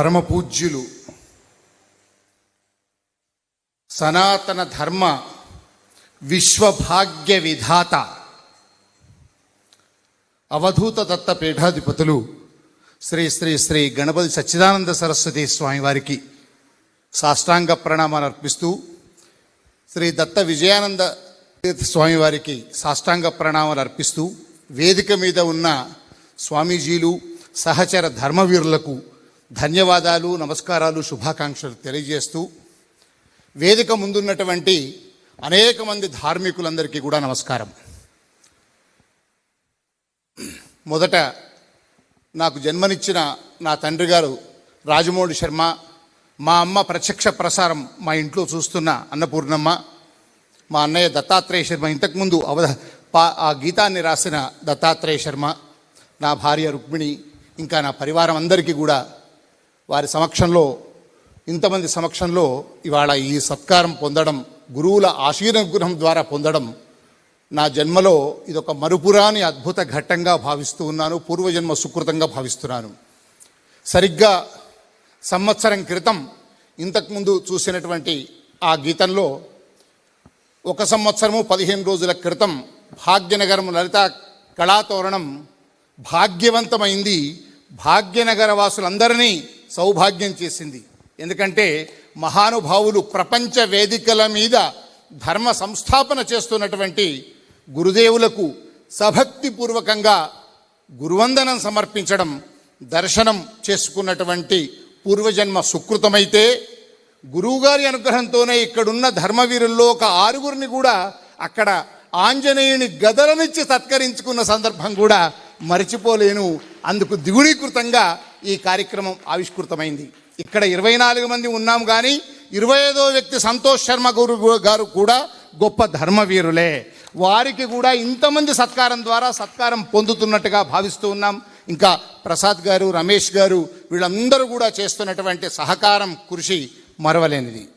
పరమ పూజ్యులు సనాతన ధర్మ విశ్వభాగ్య విధాత. అవధూత దత్త పీఠాధిపతులు శ్రీ శ్రీ శ్రీ గణపతి సచ్చిదానంద సరస్వతి స్వామివారికి సాష్టాంగ ప్రణామాలు అర్పిస్తూ శ్రీ దత్త విజయానంద స్వామివారికి సాష్టాంగ ప్రణామాలు అర్పిస్తూ వేదిక మీద ఉన్న స్వామీజీలు సహచర ధర్మవీరులకు ధన్యవాదాలు నమస్కారాలు శుభాకాంక్షలు తెలియజేస్తూ వేదిక ముందున్నటువంటి అనేక మంది ధార్మికులందరికీ కూడా నమస్కారం. మొదట నాకు జన్మనిచ్చిన నా తండ్రి గారు రాజమౌళి శర్మ మా అమ్మ ప్రత్యక్ష ప్రసారం మా ఇంట్లో చూస్తున్న అన్నపూర్ణమ్మ మా అన్నయ్య దత్తాత్రేయ శర్మ ఇంతకుముందు అవధ పా ఆ గీతాన్ని రాసిన దత్తాత్రేయ శర్మ నా భార్య రుక్మిణి ఇంకా నా పరివారం అందరికీ కూడా వారి సమక్షంలో ఇంతమంది సమక్షంలో ఇవాళ ఈ సత్కారం పొందడం గురువుల ఆశీర్వగ్రహం ద్వారా పొందడం నా జన్మలో ఇదొక మరుపురాని అద్భుత ఘట్టంగా భావిస్తూ ఉన్నాను పూర్వజన్మ సుకృతంగా భావిస్తున్నాను. సరిగ్గా సంవత్సరం క్రితం ఇంతకుముందు చూసినటువంటి ఆ గీతంలో ఒక సంవత్సరము పదిహేను రోజుల క్రితం భాగ్యనగరం లలిత కళాతోరణం భాగ్యవంతమైంది. భాగ్యనగర వాసులందరినీ సౌభాగ్యం చేసింది. ఎందుకంటే మహానుభావులు ప్రపంచ వేదికల మీద ధర్మ సంస్థాపన చేస్తున్నటువంటి గురుదేవులకు సభక్తిపూర్వకంగా గురువందనం సమర్పించడం దర్శనం చేసుకున్నటువంటి పూర్వజన్మ సుకృతమైతే గురువుగారి అనుగ్రహంతోనే ఇక్కడున్న ధర్మవీరుల్లో ఒక ఆరుగురిని కూడా అక్కడ ఆంజనేయుని గదలనిచ్చి సత్కరించుకున్న సందర్భం కూడా మరిచిపోలేను. అందుకు దిగుడీకృతంగా ఈ కార్యక్రమం ఆవిష్కృతమైంది. ఇక్కడ ఇరవై నాలుగు మంది ఉన్నాం కానీ ఇరవై ఐదో వ్యక్తి సంతోష్ శర్మ గురు గారు కూడా గొప్ప ధర్మవీరులే. వారికి కూడా ఇంతమంది సత్కారం ద్వారా సత్కారం పొందుతున్నట్టుగా భావిస్తూ ఉన్నాం. ఇంకా ప్రసాద్ గారు రమేష్ గారు వీళ్ళందరూ కూడా చేస్తున్నటువంటి సహకారం కృషి మరవలేనిది.